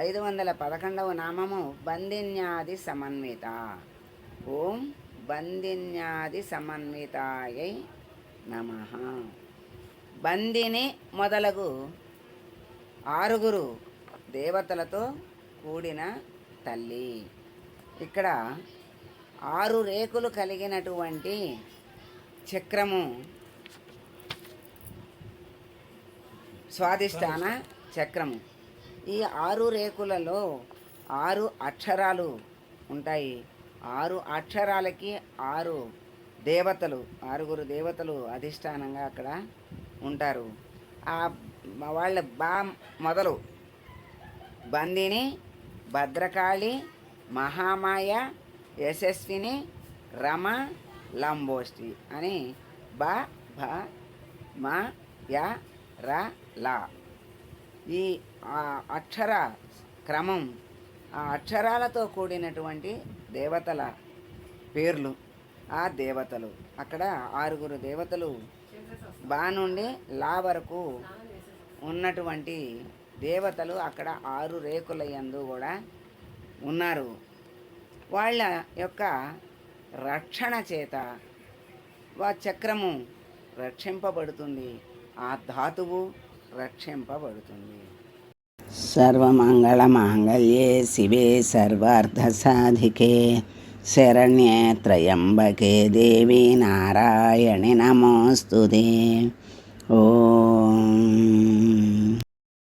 ఐదు వందల పదకొండవ నామము బంధిన్యాది సమన్విత. ఓం బంధిన్యాది సమన్వితాయై నమ. బందిని మొదలగు ఆరుగురు దేవతలతో కూడిన తల్లి. ఇక్కడ ఆరు రేకులు కలిగినటువంటి చక్రము స్వాదిష్టాన చక్రము. ఈ ఆరు రేకులలో ఆరు అక్షరాలు ఉంటాయి. ఆరు అక్షరాలకి ఆరు దేవతలు ఆరుగురు దేవతలు అధిష్టానంగా అక్కడ ఉంటారు. ఆ వాళ్ళ బా మొదలు బందిని భద్రకాళి మహామాయ యశస్విని రమ లంబోష్టి అని బ భ మ య ర లా ఈ అక్షర క్రమం ఆ అక్షరాలతో కూడినటువంటి దేవతల పేర్లు ఆ దేవతలు. అక్కడ ఆరుగురు దేవతలు బా నుండి లా వరకు ఉన్నటువంటి దేవతలు అక్కడ ఆరు రేకుల యందు కూడా ఉన్నారు. వాళ్ళ యొక్క రక్షణ చేత వా చక్రము రక్షింపబడుతుంది. ఆ ధాతువు రక్షింపబడుతుంది. సర్వమంగళ మాంగళ్యే శివే సర్వార్థసాధికే. శరణ్యే త్రయంబకే దేవి నారాయణి నమోస్తుదే